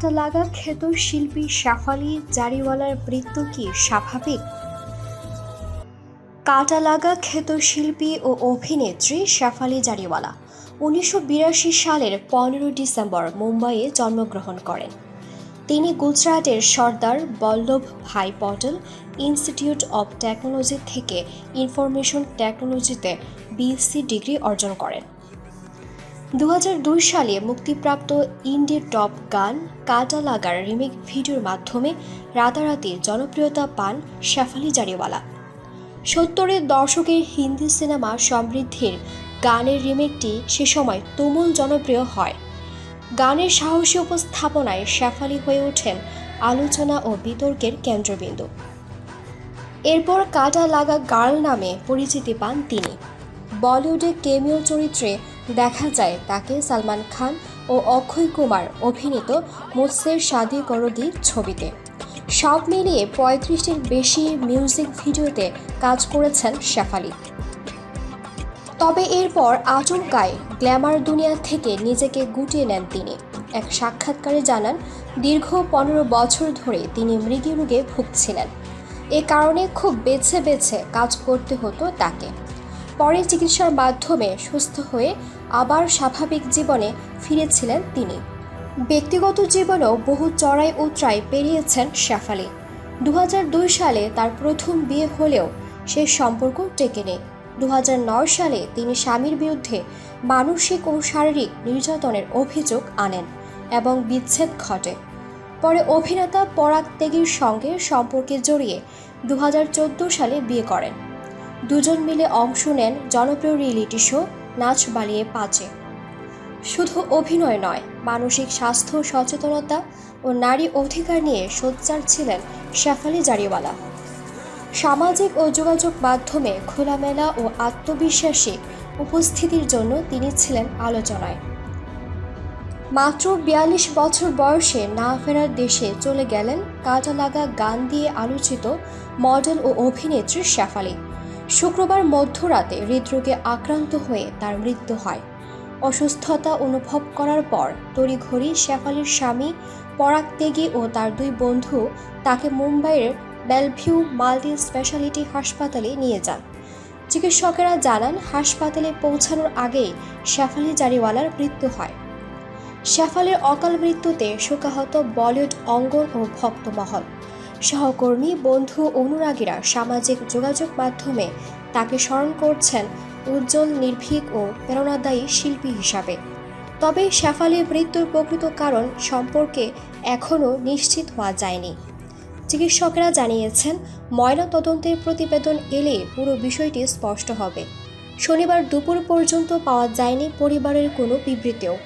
কাটা লাগা খ্যাত শিল্পী শাফালি জারিওয়ালার মৃত্যু কি স্বাভাবিক? কাটা লাগা খ্যাত শিল্পী ও অভিনেত্রী শেফালি জারিওয়ালা উনিশশো বিরাশি সালের পনেরো ডিসেম্বর মুম্বাইয়ে জন্মগ্রহণ করেন। তিনি গুজরাটের Sardar Vallabh Bhai Patel institute of technology থেকে ইনফরমেশন টেকনোলজিতে বিএসসি ডিগ্রি অর্জন করেন। দু হাজার দুই সালে মুক্তিপ্রাপ্ত ইন্ডি টপ গান কাটা লাগার রিমেক ভিডিওর মাধ্যমে রাতারাতি জনপ্রিয়তা পান শেফালি জারিওয়ালা। সত্তরের দশকের হিন্দি সিনেমা সমৃদ্ধির গানের রিমেকটি সে সময় তুমুল জনপ্রিয় হয়। গানের সাহসী উপস্থাপনায় শেফালি হয়ে ওঠেন আলোচনা ও বিতর্কের কেন্দ্রবিন্দু। এরপর কাটা লাগা গার্ল নামে পরিচিতি পান তিনি। বলিউডে কেমিও চরিত্রে দেখা যায় তাকে সালমান খান ও অক্ষয় কুমার অভিনীত মুসের শাদি করদি ছবিতে। সব মিলিয়ে পঁয়ত্রিশটির বেশি মিউজিক ভিডিওতে কাজ করেছেন শেফালি তবে এরপর আচমকায় গ্ল্যামার দুনিয়া থেকে নিজেকে গুটিয়ে নেন তিনি। এক সাক্ষাৎকারে জানান, দীর্ঘ পনেরো বছর ধরে তিনি মৃগী রোগে ভুগছিলেন। এ কারণে খুব বেছে বেছে কাজ করতে হতো তাকে। পরে চিকিৎসার মাধ্যমে সুস্থ হয়ে আবার স্বাভাবিক জীবনে ফিরেছিলেন তিনি। ব্যক্তিগত জীবনেও বহু চড়াই উতরাই পেরিয়েছেন শেফালি দু হাজার দুই সালে তার প্রথম বিয়ে হলেও সে সম্পর্ক টেকে নেই দু হাজার নয় সালে তিনি স্বামীর বিরুদ্ধে মানসিক ও শারীরিক নির্যাতনের অভিযোগ আনেন এবং বিচ্ছেদ ঘটে। পরে অভিনেতা পরাগ তেগির সঙ্গে সম্পর্কে জড়িয়ে দু হাজার চোদ্দ সালে বিয়ে করেন। দুজন মিলে অংশ নেন জনপ্রিয় রিয়েলিটি শো নাচ বালিয়ে পাঁচে। শুধু অভিনয় নয়, মানসিক স্বাস্থ্য, সচেতনতা ও নারী অধিকার নিয়ে সোচ্চার ছিলেন শেফালি জারিওয়ালা। সামাজিক ও যোগাযোগ মাধ্যমে খোলামেলা ও আত্মবিশ্বাসী উপস্থিতির জন্য তিনি ছিলেন আলোচনায়। মাত্র বিয়াল্লিশ বছর বয়সে না ফেরার দেশে চলে গেলেন কাজা লাগা গান দিয়ে আলোচিত মডেল ও অভিনেত্রী শেফালি। শুক্রবার মধ্যরাতে হৃদরোগে আক্রান্ত হয়ে তার মৃত্যু হয়। অসুস্থতা অনুভব করার পর তড়িঘড়ি শেফালির স্বামী পরাগ তেগি ও তার দুই বন্ধু তাকে মুম্বাইয়ের বেলভিউ মাল্টি স্পেশালিটি হাসপাতালে নিয়ে যান। চিকিৎসকেরা জানান, হাসপাতালে পৌঁছানোর আগেই শেফালি জারিওয়ালার মৃত্যু হয়। শেফালির অকাল মৃত্যুতে শোকাহত বলিউড অঙ্গন ও ভক্তমহল। সহকর্মী বন্ধু অনুরাগীরা সামাজিক যোগাযোগ মাধ্যমে তাকে স্মরণ করছেন উজ্জ্বল, নির্ভীক ও প্রেরণাদায়ী শিল্পী হিসাবে। তবে শেফালির মৃত্যুর প্রকৃত কারণ সম্পর্কে এখনও নিশ্চিত হওয়া যায়নি। চিকিৎসকেরা জানিয়েছেন, ময়না তদন্তের প্রতিবেদন এলে পুরো বিষয়টি স্পষ্ট হবে। শনিবার দুপুর পর্যন্ত পাওয়া যায়নি পরিবারের কোনো বিবৃতিও।